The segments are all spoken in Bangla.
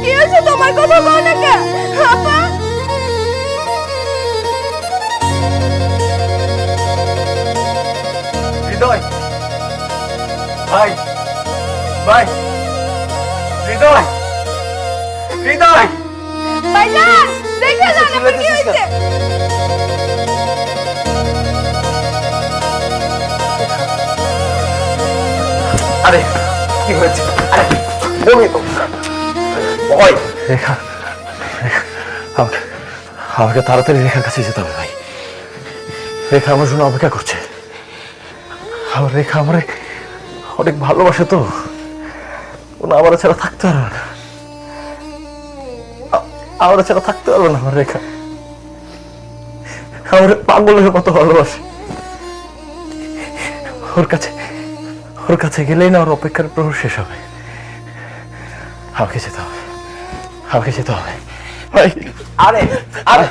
কি হয়েছে তোমার কথা কও না কে? আপা? হৃদয়। ভাই ভাই হৃদয় হৃদয়। ভাইজান দেখে যান আপা কি হয়েছে? আরে কি হয়েছে? আরে বমি তো ভয় রেখা আমাকে আমাকে তাড়াতাড়ি রেখার কাছে যেতে হবে, ভাই। রেখা আমার জন্য অপেক্ষা করছে। আমার রেখা আমারে অনেক ভালোবাসে তো। ও না, আমার ছাড়া থাকতে পারবে না। আমার ছাড়া থাকতে পারবে না আমার রেখা। আমার পাগলের মতো ভালোবাসে। ওর কাছে ওর কাছে গেলেই না ওর অপেক্ষার প্রহর শেষ হবে। আমাকে যেতে হবে। আমাকে যেতে হবে। ভাই আরে আরে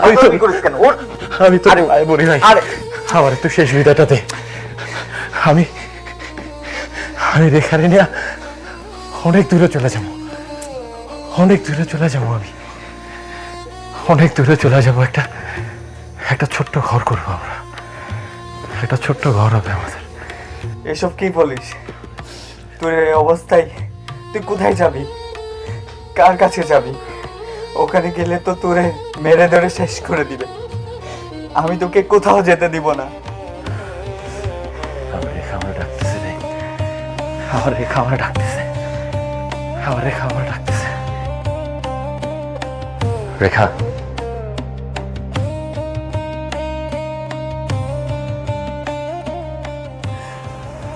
আমি তো- করিস কেন? ওঠ আমি তো আরে, পড়ি ভাই। আরে। আমার একটু শেষ বিদায়টা দে। আমি আমি রেখারে নিয়ে অনেক দূরে চলে যাব। অনেক দূরে চলে যাব আমি। অনেক দূরে চলে যাব একটা একটা ছোট্ট ঘর করব আমরা। একটা ছোট্ট ঘর হবে আমাদের। এসব কি বলিস? তোর অবস্থায় তুই কোথায় যাবি? কার কাছে যাবি? ওখানে গেলে তো তোরে মেরে ধরে শেষ করে দিবে। আমি তোকে কোথাও যেতে দিব না। আমার রেখা আমার ডাকতেছে রে। আমার রেখা আমার ডাকতেছে। আমার রেখা আমার ডাকতেছে। রেখা।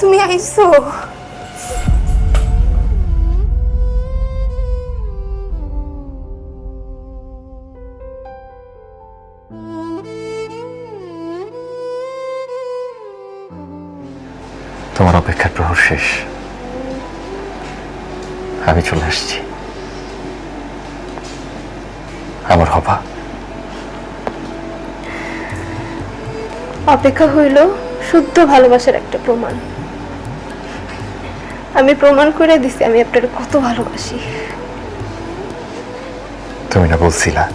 তুমি আইছো? তোমার অপেক্ষার প্রহর শেষ। আমি চলে আসছি। আমার হবা। অপেক্ষা হইল শুদ্ধ ভালোবাসার একটা প্রমাণ। আমি প্রমাণ করে দিছি আমি আপনার কত ভালোবাসি। তুমি না বলছিলা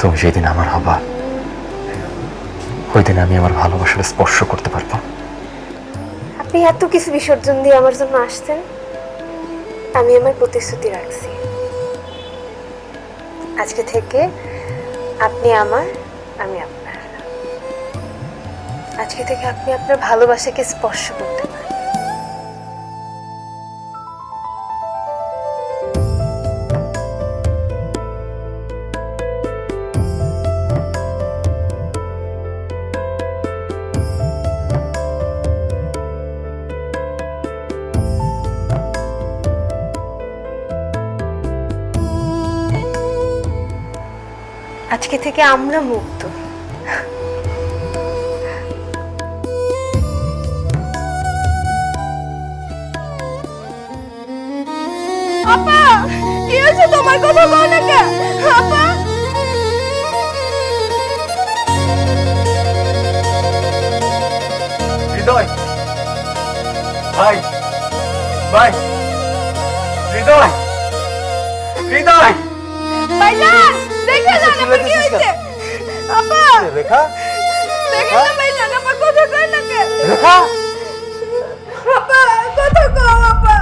তুমি সেদিন আমার হবা ওই দিন আমি আমার ভালোবাসার স্পর্শ করতে পারব। আপনি এত কিছু বিসর্জন দিয়ে আমার জন্য আসতেন আমি আমার প্রতিশ্রুতি রাখছি। আজকে থেকে আপনি আমার, আমি আপনার। আজকে থেকে আপনি আপনার ভালোবাসাকে স্পর্শ করতে পারেন। আজকে থেকে আমরা মুক্ত। আপা কি হয়েছে? তোমার কথা না আপা? হৃদয়। ভাই ভাই হৃদয়। হৃদয়। ভাইজান! দেখে যান আপা কি হয়েছে? আপা! রেখা। দেখে আপা কথা কয় না কে রেখা? আপা কথা কও আপা।